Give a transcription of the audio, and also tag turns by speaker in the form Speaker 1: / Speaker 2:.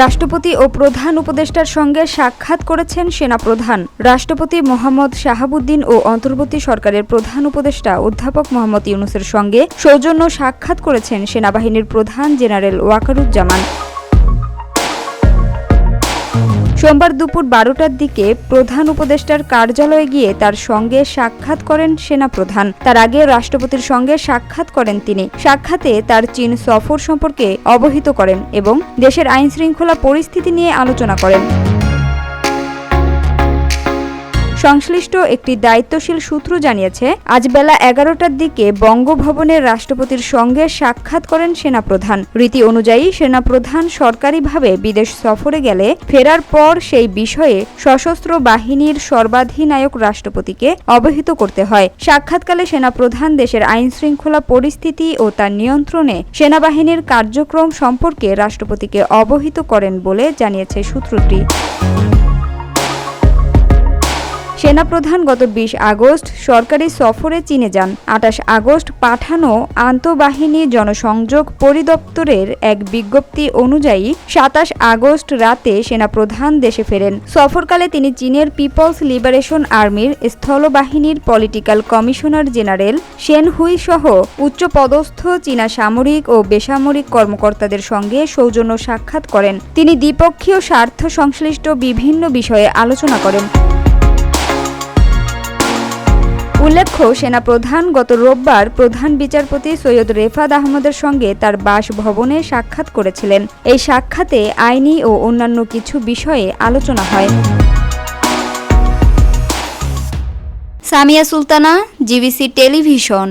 Speaker 1: রাষ্ট্রপতি ও প্রধান উপদেষ্টার সঙ্গে সাক্ষাৎ করেছেন সেনাপ্রধান। রাষ্ট্রপতি মোহাম্মদ শাহাবুদ্দিন ও অন্তর্বর্তী সরকারের প্রধান উপদেষ্টা অধ্যাপক মোহাম্মদ ইউনুসের সঙ্গে সৌজন্য সাক্ষাৎ করেছেন সেনাবাহিনীর প্রধান জেনারেল ওয়াকারুজ্জামান। সোমবার দুপুর বারোটার দিকে প্রধান উপদেষ্টার কার্যালয়ে গিয়ে তার সঙ্গে সাক্ষাৎ করেন সেনাপ্রধান। তার আগে রাষ্ট্রপতির সঙ্গে সাক্ষাৎ করেন তিনি। সাক্ষাতে তার চীন সফর সম্পর্কে অবহিত করেন এবং দেশের আইনশৃঙ্খলা পরিস্থিতি নিয়ে আলোচনা করেন। সংশ্লিষ্ট একটি দায়িত্বশীল সূত্র জানিয়েছে, আজ বেলা এগারোটার দিকে বঙ্গভবনের রাষ্ট্রপতির সঙ্গে সাক্ষাৎ করেন সেনাপ্রধান। রীতি অনুযায়ী সেনাপ্রধান সরকারিভাবে বিদেশ সফরে গেলে ফেরার পর সেই বিষয়ে সশস্ত্র বাহিনীর সর্বাধিনায়ক রাষ্ট্রপতিকে অবহিত করতে হয়। সাক্ষাৎকালে সেনাপ্রধান দেশের আইন শৃঙ্খলা পরিস্থিতি ও তার নিয়ন্ত্রণে সেনাবাহিনীর কার্যক্রম সম্পর্কে রাষ্ট্রপতিকে অবহিত করেন বলে জানিয়েছে সূত্রটি। সেনাপ্রধান গত বিশ আগস্ট সরকারি সফরে চীনে যান। আঠাশ আগস্ট পাঠানো আন্তঃবাহিনী জনসংযোগ পরিদপ্তরের এক বিজ্ঞপ্তি অনুযায়ী সাতাশ আগস্ট রাতে সেনাপ্রধান দেশে ফেরেন। সফরকালে তিনি চীনের পিপলস লিবারেশন আর্মির স্থলবাহিনীর political commissioner general Shen Hui সহ উচ্চপদস্থ চীনা সামরিক ও বেসামরিক কর্মকর্তাদের সঙ্গে সৌজন্য সাক্ষাৎ করেন। তিনি দ্বিপক্ষীয় স্বার্থ সংশ্লিষ্ট বিভিন্ন বিষয়ে আলোচনা করেন। উল্লেখ্য সেনা প্রধান গত রোববার প্রধান বিচারপতি সৈয়দ রেফাত আহমদের সঙ্গে তার বাসভবনে সাক্ষাৎ করেছিলেন। এই সাক্ষাতে আইনি ও অন্যান্য কিছু বিষয়ে আলোচনা হয়। Samia Sultana, GBC television.